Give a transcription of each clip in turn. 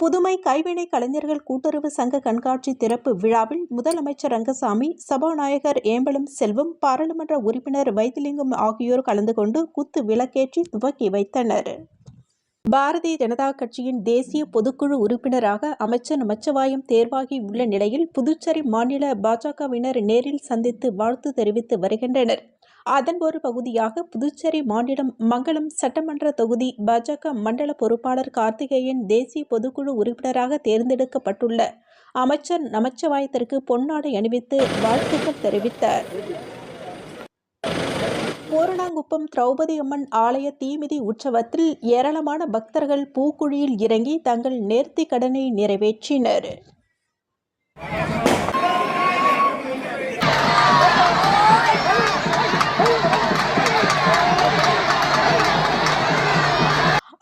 புதுமை கைவினை கலைஞர்கள் கூட்டுறவு சங்க கண்காட்சி திறப்பு விழாவில் முதலமைச்சர் ரங்கசாமி சபாநாயகர் ஏம்பலம் செல்வம் பாராளுமன்ற உறுப்பினர் வைத்திலிங்கம் ஆகியோர் கலந்து கொண்டு குத்து விளக்கேற்றி துவக்கி வைத்தனர். பாரதிய ஜனதா கட்சியின் தேசிய பொதுக்குழு உறுப்பினராக அமைச்சர் நமச்சிவாயம் தேர்வாகி உள்ள நிலையில் புதுச்சேரி மாநில பாஜகவினர் நேரில் சந்தித்து வாழ்த்து தெரிவித்து வருகின்றனர். அதன் ஒரு பகுதியாக புதுச்சேரி மாநிலம் மங்களம் சட்டமன்ற தொகுதி பாஜக மண்டல பொறுப்பாளர் கார்த்திகேயன் தேசிய பொதுக்குழு உறுப்பினராக தேர்ந்தெடுக்கப்பட்டுள்ள அமைச்சர் நமச்சிவாயத்திற்கு பொன்னாடை அணிவித்து வாழ்த்துக்கள் தெரிவித்தார். பூரணாங்குப்பம் திரௌபதி அம்மன் ஆலய தீமிதி உற்சவத்தில் ஏராளமான பக்தர்கள் பூக்குழியில் இறங்கி தங்கள் நேர்த்தி கடனை நிறைவேற்றினர்.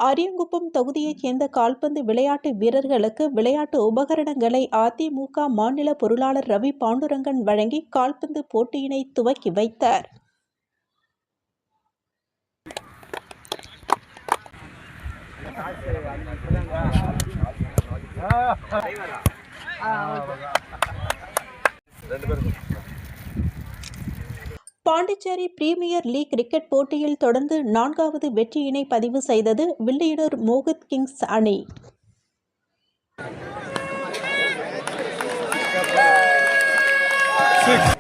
அரியங்குப்பம் தொகுதியைச் சேர்ந்த கால்பந்து விளையாட்டு வீரர்களுக்கு விளையாட்டு உபகரணங்களை அதிமுக மாநில பொருளாளர் ரவி பாண்டுரங்கன் வழங்கி கால்பந்து போட்டியினை துவக்கி வைத்தார். பாண்டிச்சேரி பிரீமியர் லீக் கிரிக்கெட் போட்டியில் தொடர்ந்து நான்காவது வெற்றியினை பதிவு செய்தது வில்லியனூர் மோகித் கிங்ஸ் அணி Six.